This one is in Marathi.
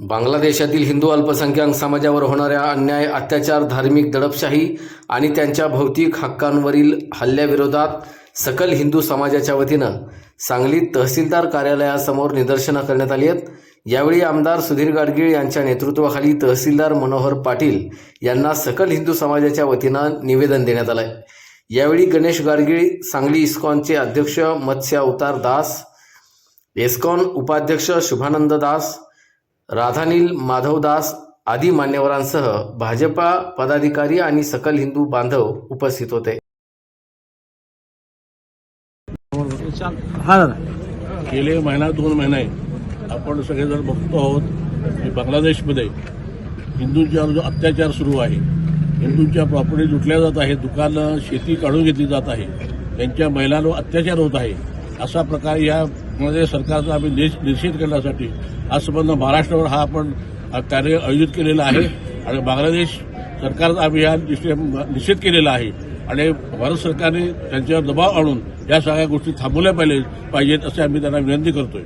बांगलादेशातील हिंदू अल्पसंख्याक समाजावर होणाऱ्या अन्याय अत्याचार धार्मिक दडपशाही आणि त्यांच्या भौतिक हक्कांवरील हल्ल्याविरोधात सकल हिंदू समाजाच्या वतीनं सांगलीत तहसीलदार कार्यालयासमोर निदर्शनं करण्यात आली आहेत. यावेळी आमदार सुधीर गाडगीळ यांच्या नेतृत्वाखाली तहसीलदार मनोहर पाटील यांना सकल हिंदू समाजाच्या वतीनं निवेदन देण्यात आलं आहे यावेळी गणेश गाडगीळ सांगली इस्कॉनचे अध्यक्ष मत्स्य अवतार दास एस्कॉन उपाध्यक्ष शुभानंद दास राधानील माधव दास आदी मान्यवरांसह भाजपा पदाधिकारी आणि सकल हिंदू बांधव उपस्थित होते. हा गेले महिना दोन महिने आपण सगळेजण बघतो आहोत की बांगलादेशमध्ये हिंदूंच्यावर जो अत्याचार सुरू आहे हिंदूंच्या प्रॉपर्टी लुटल्या जात आहे दुकानं शेती काढून घेतली जात आहे त्यांच्या महिलांवर अत्याचार होत आहे असा प्रकार या मध्ये सरकारचा आम्ही निष- निषेध करण्यासाठी आज संबंध महाराष्ट्रावर हा आपण कार्य आयोजित केलेला आहे. आणि बांगलादेश सरकारचा आम्ही हा निषेध केलेला आहे. आणि भारत सरकारने त्यांच्यावर दबाव आणून या सगळ्या गोष्टी थांबवल्या पाहिजे पाहिजेत असे आम्ही त्यांना विनंती करतोय.